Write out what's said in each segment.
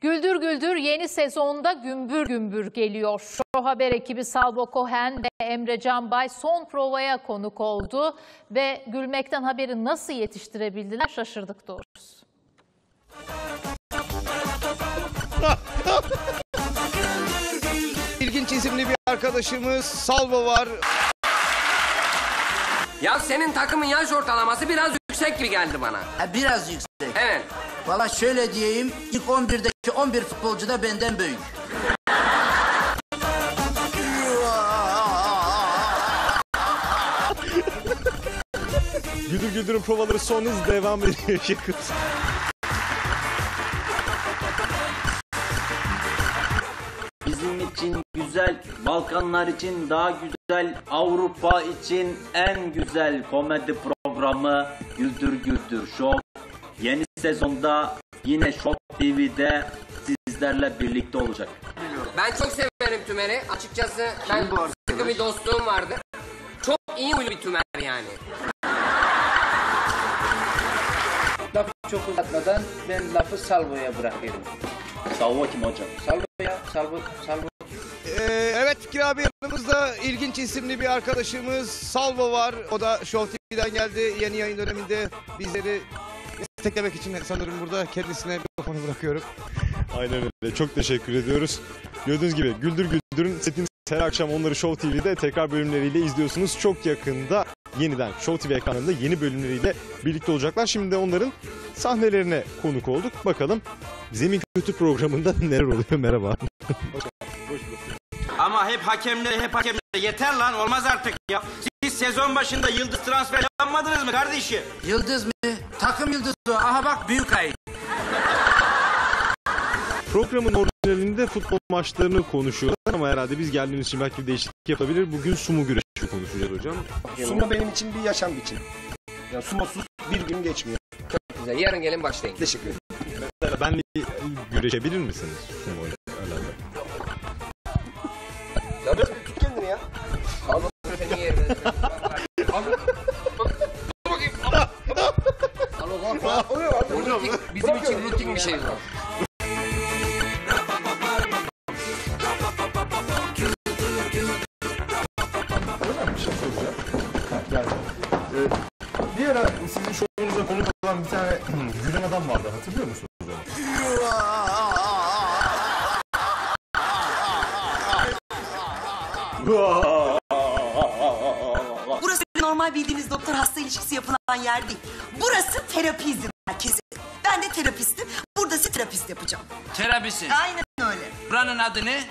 Güldür Güldür yeni sezonda gümbür gümbür geliyor. Show Haber ekibi Salvo Cohen ve Emre Canbay son provaya konuk oldu ve gülmekten haberi nasıl yetiştirebildiler şaşırdık doğrusu. İlginç isimli bir arkadaşımız Salvo var. Ya senin takımın yaş ortalaması biraz yüksek gibi geldi bana. Ha, biraz yüksek. Evet. Valla şöyle diyeyim, ilk 11'deki 11 futbolcu da benden büyük. Güldür Güldür'ün provaları son hız devam ediyor. Yakın. Bizim için güzel, Balkanlar için daha güzel, Avrupa için en güzel komedi programı Güldür Güldür Show. Yeni sezonda yine Show TV'de sizlerle birlikte olacak. Ben çok severim Tümer'i. Açıkçası ben sıkı bir dostluğum vardı. Çok iyi huylu bir Tümer yani. Lafı çok uzatmadan ben lafı Salvo'ya bırakıyorum. Salvo kim hocam? Salvo ya, Salvo, Salvo. Ee, evet Fikri abi yanımızda ilginç isimli bir arkadaşımız Salvo var. O da Show TV'den geldi. Yeni yayın döneminde bizleri desteklemek için sanırım burada kendisine mikrofonu bırakıyorum. Aynen öyle. Çok teşekkür ediyoruz. Gördüğünüz gibi Güldür Güldür'ün setini her akşam onları Show TV'de tekrar bölümleriyle izliyorsunuz. Çok yakında yeniden Show TV ekranında yeni bölümleriyle birlikte olacaklar. Şimdi de onların sahnelerine konuk olduk. Bakalım Zemin Kötü programında neler oluyor? Merhaba. Ama hep hakemlere hep hakemlere yeter lan olmaz artık ya. Siz sezon başında yıldız transfer yapmadınız mı kardeşim? Yıldız mı? Takım yıldızı. Aha bak büyük ay. Programın orijinalinde futbol maçlarını konuşuyorlar ama herhalde biz geldiğimiz için belki bir değişiklik yapabilir. Bugün sumo güreşi konuşacağız hocam. Sumo benim için bir yaşam biçimi. Ya sumosuz bir gün geçmiyor. Güzel. Yarın gelin başlayın. Teşekkür ederim. Mesela benle güreşebilir misiniz sumo ile Bizim için rutin bir şey var. Bir ara sizin şovunuza konuk olan bir tane gülen adam vardı hatırlıyor musunuz onu? Normal bildiğiniz doktor hasta ilişkisi yapılan yer değil. Burası terapi izin merkezi. Ben de terapistim. Burada size terapist yapacağım. Terapisin. Aynen öyle. Buranın adı ne?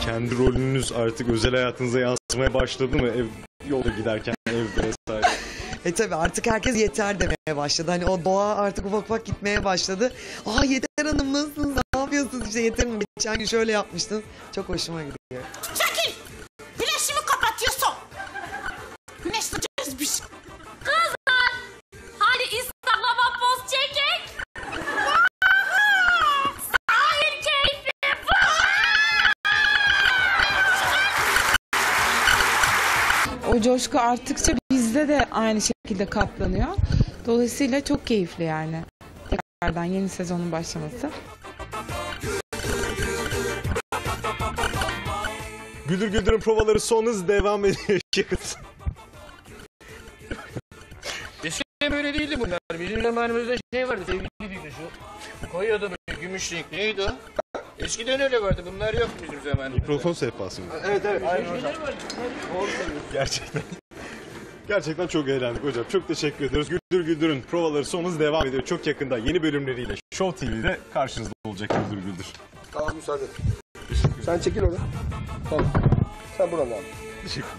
Kendi rolünüz artık özel hayatınıza yansımaya başladı mı? Ev, yolda giderken evde vesaire. E tabi artık herkes yeter demeye başladı. Hani o doğa artık ufak ufak gitmeye başladı. Aa Yeter Hanım nasılsınız? Ne yapıyorsunuz? İşte Yeter Hanım geçen gün şöyle yapmıştın. Çok hoşuma gidiyor. Çekil! Güneşimi kapatıyorsun. Güneş sıcağızmış. Kızlar! Hadi İstanbul'a poz çekek. Sahil keyfi. O coşku arttıkça bizde de aynı şekilde katlanıyor. Dolayısıyla çok keyifli yani. Tekrardan yeni sezonun başlaması. Güldür Güldür'ün provaları son hız devam ediyor. Eskiden böyle değildi bunlar. Bizim zamanımızda şey vardı sevgili değildi şu. Koyuyordu böyle gümüş renk. Neydi o? Eskiden öyle vardı. Bunlar yok bizim zamanımızda. Mikrofon sehpası mı? Evet evet. Gerçekten. Gerçekten çok eğlendik hocam. Çok teşekkür ediyoruz. Güldür Güldür'ün provaları son hız devam ediyor. Çok yakında yeni bölümleriyle Show TV'de karşınızda olacak Güldür Güldür. Tamam müsaade. Sen çekil oradan. Tamam. Sen buradan devam. Teşekkürler.